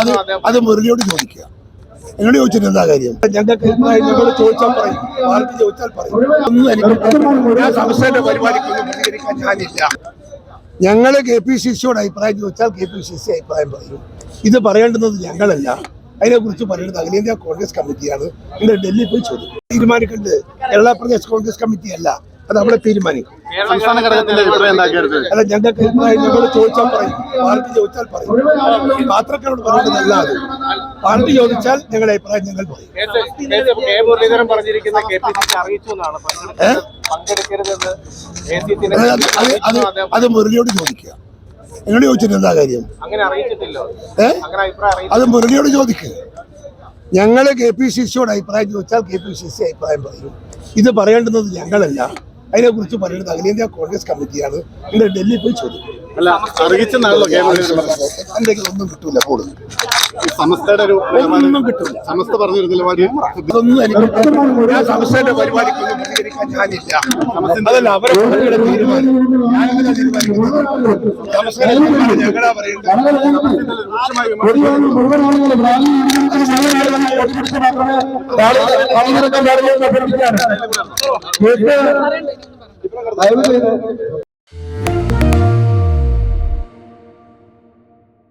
അത് അത് മുരളിയോട് ചോദിക്കുക. എന്നോട് ചോദിച്ചിട്ട് എന്താ കാര്യം? ഞങ്ങൾക്ക് ഞങ്ങളോട് ചോദിച്ചാൽ പറയും. പാർട്ടി ചോദിച്ചാൽ പറയും. സംസ്ഥാന ഞാനില്ല. ഞങ്ങൾ കെ പി സി സിയോട് അഭിപ്രായം ചോദിച്ചാൽ കെ പി സി സി അഭിപ്രായം പറയും. ഇത് പറയേണ്ടുന്നത് ഞങ്ങളല്ല. അതിനെക്കുറിച്ച് പറയുന്നത് അഖിലേന്ത്യാ കോൺഗ്രസ് കമ്മിറ്റിയാണ്. ഇവിടെ ഡൽഹി പോയി ചോദിക്കും. തീരുമാനിക്കേണ്ടത് കേരള പ്രദേശ് കോൺഗ്രസ് കമ്മിറ്റി അല്ല അത് അവിടെ തീരുമാനിക്കും. സംസ്ഥാന ഘടകത്തിന്റെ അഭിപ്രായം എന്താക്കരുത്? അല്ല ഞങ്ങൾക്ക് ഞങ്ങളോട് ചോദിച്ചാൽ പറയും. പാർട്ടി ചോദിച്ചാൽ പറയും. പാത്രക്കാരോട് പറയുന്നതല്ല അത് പാർട്ടി ചോദിച്ചാൽ ഞങ്ങളുടെ അഭിപ്രായം ഞങ്ങൾ പറയും. കെ മുരളീധരൻ പറഞ്ഞിരിക്കുന്ന കെ പി സി സി അറിയിച്ചു എന്നാണ്? പങ്കെടുക്കരുതെന്ന് അത് അത് അത് അത് മുരളിയോട് ചോദിക്കുക. എന്നോട് ചോദിച്ചിട്ട് എന്താ കാര്യം? അങ്ങനെ അറിയിച്ചിട്ടില്ലോ. അങ്ങനെ അഭിപ്രായം അത് മുരളിയോട് ചോദിക്കുക ഞങ്ങൾ കെ പി സി സിയോട് അഭിപ്രായം ചോദിച്ചാൽ കെ പി സി സി അഭിപ്രായം പറയും. ഇത് പറയേണ്ടുന്നത് ഞങ്ങളല്ല. അതിനെക്കുറിച്ച് പറയുന്നത് അഖിലേന്ത്യാ കോൺഗ്രസ് കമ്മിറ്റിയാണ്. ഇവിടെ ഡൽഹി പോയി ചോദിക്കും അല്ല അറിയിച്ചെന്നാണല്ലോ കെ മുരളീധരൻ എന്തെങ്കിലും ഒന്നും കിട്ടൂല കൂടുതൽ. സമസ്തയുടെ ഒരു ഒന്നും കിട്ടൂല. സമസ്ത പറഞ്ഞൊരു നിലപാട് അതൊന്നും എനിക്ക് പരിപാടിക്കൊന്നും ഞാനില്ല അതല്ല അവരെ തീരുമാനം ഞാനെന്തിനാ തീരുമാനിക്കുന്നത് തീരുമാനം ഞങ്ങളാ പറയുന്നത്